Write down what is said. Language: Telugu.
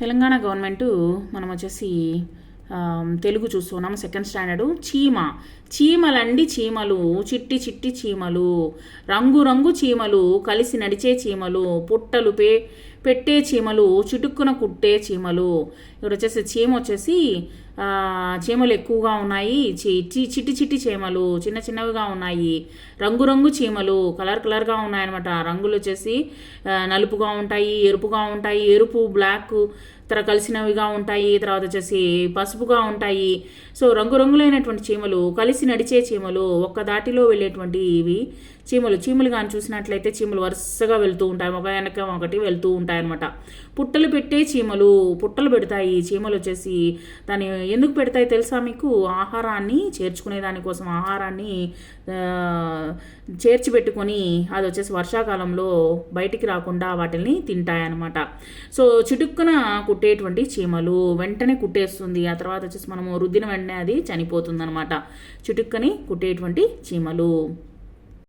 తెలంగాణ గవర్నమెంట్ మనం వచ్చేసి తెలుగు చూస్తున్నాము సెకండ్ స్టాండర్డు. చీమ. చీమలండి చీమలు. చిట్టి చిట్టి చీమలు. రంగు రంగు చీమలు. కలిసి నడిచే చీమలు. పుట్టలు పే పెట్టే చీమలు చిటుక్కున కుట్టే చీమలు. ఇక్కడ వచ్చేసి చీమ వచ్చేసి చీమలు ఎక్కువగా ఉన్నాయి. చి- చి- చిట్టి చిట్టి చీమలు చిన్న చిన్నవిగా ఉన్నాయి. రంగురంగు చీమలు కలర్ కలర్గా ఉన్నాయన్నమాట. రంగులు వచ్చేసి నలుపుగా ఉంటాయి ఎరుపుగా ఉంటాయి. ఎరుపు బ్లాక్ తర్వాత కలిసినవిగా ఉంటాయి. తర్వాత వచ్చేసి పసుపుగా ఉంటాయి. సో రంగురంగులైనటువంటి చీమలు కలిసి నడిచే చీమలు ఒక్క దాటిలో వెళ్ళేటువంటి ఇవి చీమలు. చీమలు కానీ చూసినట్లయితే చీమలు వరుసగా వెళ్తూ ఉంటాయి. ఒక వెనక ఒకటి వెళ్తూ ఉంటాయి. అనమాట పుట్టలు పెట్టే చీమలు పుట్టలు పెడతాయి. చీమలు వచ్చేసి దాన్ని ఎందుకు పెడతాయి తెలుసా మీకు? ఆహారాన్ని చేర్చుకునే దానికోసం ఆహారాన్ని చేర్చి పెట్టుకొని అది వచ్చేసి వర్షాకాలంలో బయటికి రాకుండా వాటిని తింటాయన్నమాట. సో చిటుక్కున కుట్టేటువంటి చీమలు వెంటనే కుట్టేస్తుంది. ఆ తర్వాత వచ్చేసి మనము రుద్దిన వెంటనే అది చనిపోతుంది అనమాట చిటుక్కని కుట్టేటువంటి చీమలు.